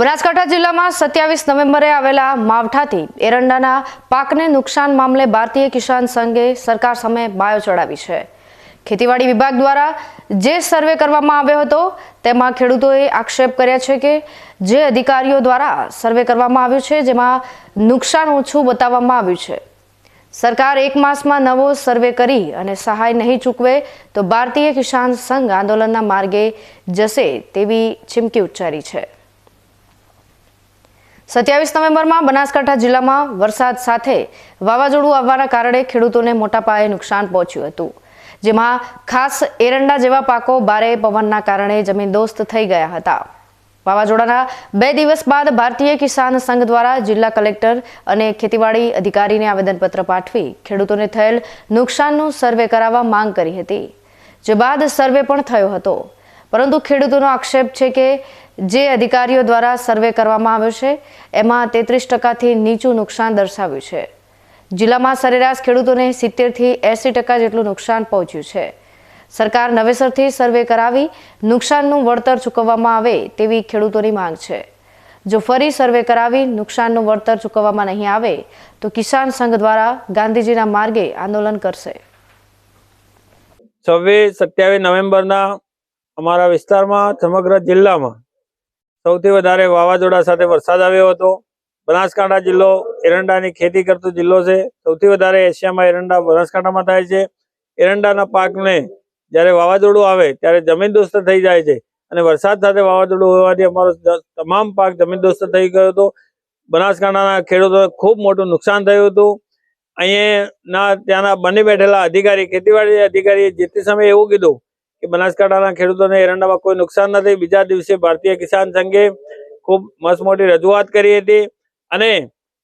બનાસકાંઠા જિલ્લામાં સત્યાવીસ નવેમ્બરે આવેલા માવઠાથી એરંડાના પાકને નુકસાન મામલે ભારતીય કિસાન સંઘે સરકાર સામે બાયો ચડાવી છે. ખેતીવાડી વિભાગ દ્વારા જે સર્વે કરવામાં આવ્યો હતો, તેમાં ખેડૂતોએ આક્ષેપ કર્યા છે કે જે અધિકારીઓ દ્વારા સર્વે કરવામાં આવ્યું છે, જેમાં નુકસાન ઓછું બતાવવામાં આવ્યું છે. સરકાર એક માસમાં નવો સર્વે કરી અને સહાય નહીં ચૂકવે, તો ભારતીય કિસાન સંઘ આંદોલનના માર્ગે જશે તેવી ચીમકી ઉચ્ચારી છે. સત્યાવીસ નવેમ્બરમાં બનાસકાંઠા જિલ્લામાં વરસાદ સાથે વાવાઝોડું આવવાના કારણે ખેડૂતોને મોટા પાયે નુકસાન પહોંચ્યું હતું. જેમાં ખાસ એરંડા જેવા પાકો ભારે પવનના કારણે જમીનદોસ્ત થઈ ગયા હતા. વાવાઝોડાના બે દિવસ બાદ ભારતીય કિસાન સંઘ દ્વારા જિલ્લા કલેક્ટર અને ખેતીવાડી અધિકારીને આવેદનપત્ર પાઠવી ખેડૂતોને થયેલ નુકસાનનું સર્વે કરાવવા માંગ કરી હતી. જે બાદ સર્વે પણ થયો હતો. પરંતુ ખેડૂતોનો આક્ષેપ છે કે જે અધિકારીઓ દ્વારા સર્વે કરવામાં આવ્યો છે, એમાં તેત્રીસ ટકાથી નીચું નુકસાન દર્શાવ્યું છે. જિલ્લામાં સરેરાશ ખેડૂતોને સિત્તેરથી એંસી ટકા જેટલું નુકસાન પહોંચ્યું છે. સરકાર નવેસરથી સર્વે કરાવી નુકસાનનું વળતર ચૂકવવામાં આવે તેવી ખેડૂતોની માંગ છે. જો ફરી સર્વે કરાવી નુકસાનનું વળતર ચૂકવવામાં નહીં આવે, તો કિસાન સંઘ દ્વારા ગાંધીજીના માર્ગે આંદોલન કરશે. છવ્વીસ સત્યાવીસ નવેમ્બરના અમારા વિસ્તારમાં સમગ્ર જિલ્લામાં સૌથી વધારે વાવાઝોડા સાથે વરસાદ આવ્યો હતો. બનાસકાંઠા જિલ્લો એરંડાની ખેતી કરતો જિલ્લો છે. સૌથી વધારે એશિયામાં એરંડા બનાસકાંઠામાં થાય છે. એરંડાના પાકને જ્યારે વાવાઝોડું આવે ત્યારે જમીનદોસ્ત થઈ જાય છે અને વરસાદ સાથે વાવાઝોડું હોવાથી અમારો તમામ પાક જમીનદોસ્ત થઈ ગયો હતો. બનાસકાંઠાના ખેડૂતોને ખૂબ મોટું નુકસાન થયું હતું. અહીંયાના ત્યાંના બની બેઠેલા અધિકારી, ખેતીવાડી અધિકારીએ જે તે સમયે એવું કીધું કે બનાસકાંઠાના ખેડૂતોને એરંડામાં કોઈ નુકસાન નથી બીજા દિવસે ભારતીય કિસાન સંઘે ખૂબ મસ્ત મોટી રજૂઆત કરી હતી અને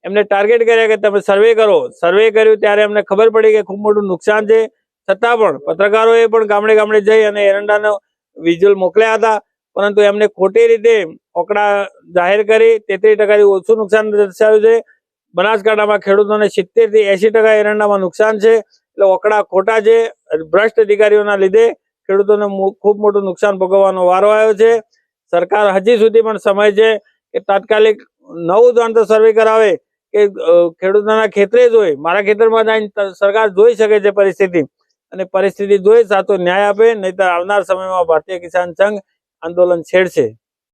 એમને ટાર્ગેટ કર્યા કે તમે સર્વે કરો. સર્વે કર્યું ત્યારે એમને ખબર પડી કે ખૂબ મોટું નુકસાન છે. છતાં પણ પત્રકારોએ પણ ગામડે ગામડે જઈ અને એરંડાનો વિઝ્યુઅલ મોકલ્યા હતા. પરંતુ એમને ખોટી રીતે ઓકડા જાહેર કરી. તેત્રીસ ટકાથી ઓછું નુકસાન દર્શાવ્યું છે. બનાસકાંઠામાં ખેડૂતોને સિત્તેરથી એસી ટકા એરંડામાં નુકસાન છે. એટલે ઓકડા ખોટા છે. ભ્રષ્ટ અધિકારીઓના લીધે ખેડૂતોને ખૂબ મોટું નુકસાન ભોગવવાનો વારો આવ્યો છે. સરકાર હજી સુધી પણ સમય છે કે તાત્કાલિક નવું જાણતો સર્વે કરાવે કે ખેડૂતોના ખેતરે જોઈ મારા ખેતરમાં જઈને સરકાર જોઈ શકે છે પરિસ્થિતિ અને પરિસ્થિતિ જોઈ સાચો ન્યાય આપે, નહીતર આવનાર સમયમાં ભારતીય કિસાન સંઘ આંદોલન છેડશે.